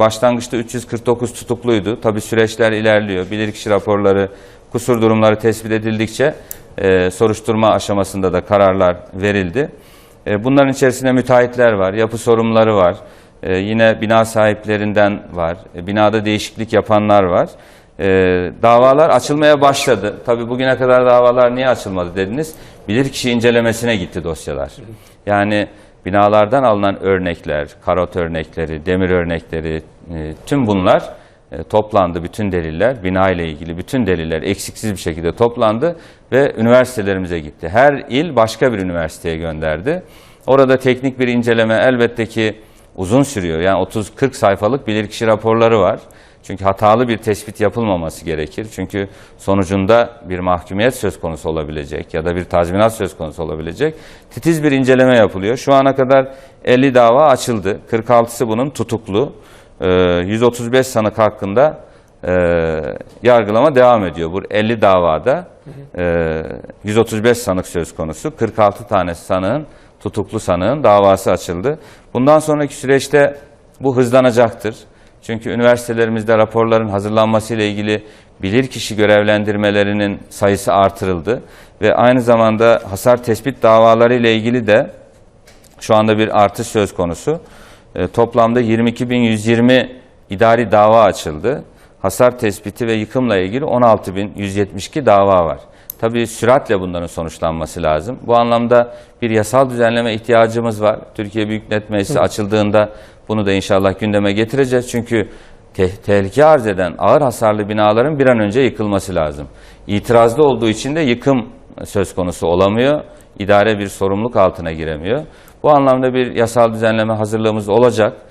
başlangıçta 349 tutukluydu. Tabii süreçler ilerliyor. Bilirkişi raporları, kusur durumları tespit edildikçe e, soruşturma aşamasında da kararlar verildi. E, bunların içerisinde müteahhitler var, yapı sorumluları var, e, yine bina sahiplerinden var, e, binada değişiklik yapanlar var. E, davalar açılmaya başladı. Tabii bugüne kadar davalar niye açılmadı dediniz. Bilirkişi incelemesine gitti dosyalar. Yani binalardan alınan örnekler, karot örnekleri, demir örnekleri, e, tüm bunlar e, toplandı. Bütün deliller, bina ile ilgili bütün deliller eksiksiz bir şekilde toplandı ve üniversitelerimize gitti. Her il başka bir üniversiteye gönderdi. Orada teknik bir inceleme elbette ki uzun sürüyor. Yani 30-40 sayfalık bilirkişi raporları var. Çünkü hatalı bir tespit yapılmaması gerekir. Çünkü sonucunda bir mahkumiyet söz konusu olabilecek ya da bir tazminat söz konusu olabilecek. Titiz bir inceleme yapılıyor. Şu ana kadar 50 dava açıldı. 46'sı bunun tutuklu. Ee, 135 sanık hakkında e, yargılama devam ediyor. Bu 50 davada e, 135 sanık söz konusu. 46 tane sanığın, tutuklu sanığın davası açıldı. Bundan sonraki süreçte bu hızlanacaktır. Çünkü üniversitelerimizde raporların hazırlanması ile ilgili bilirkişi görevlendirmelerinin sayısı artırıldı ve aynı zamanda hasar tespit davaları ile ilgili de şu anda bir artış söz konusu. E, toplamda 22.120 idari dava açıldı. Hasar tespiti ve yıkımla ilgili 16.172 dava var. Tabii süratle bunların sonuçlanması lazım. Bu anlamda bir yasal düzenleme ihtiyacımız var. Türkiye Büyük Millet Meclisi açıldığında bunu da inşallah gündeme getireceğiz. Çünkü te- tehlike arz eden ağır hasarlı binaların bir an önce yıkılması lazım. İtirazlı olduğu için de yıkım söz konusu olamıyor. İdare bir sorumluluk altına giremiyor. Bu anlamda bir yasal düzenleme hazırlığımız olacak.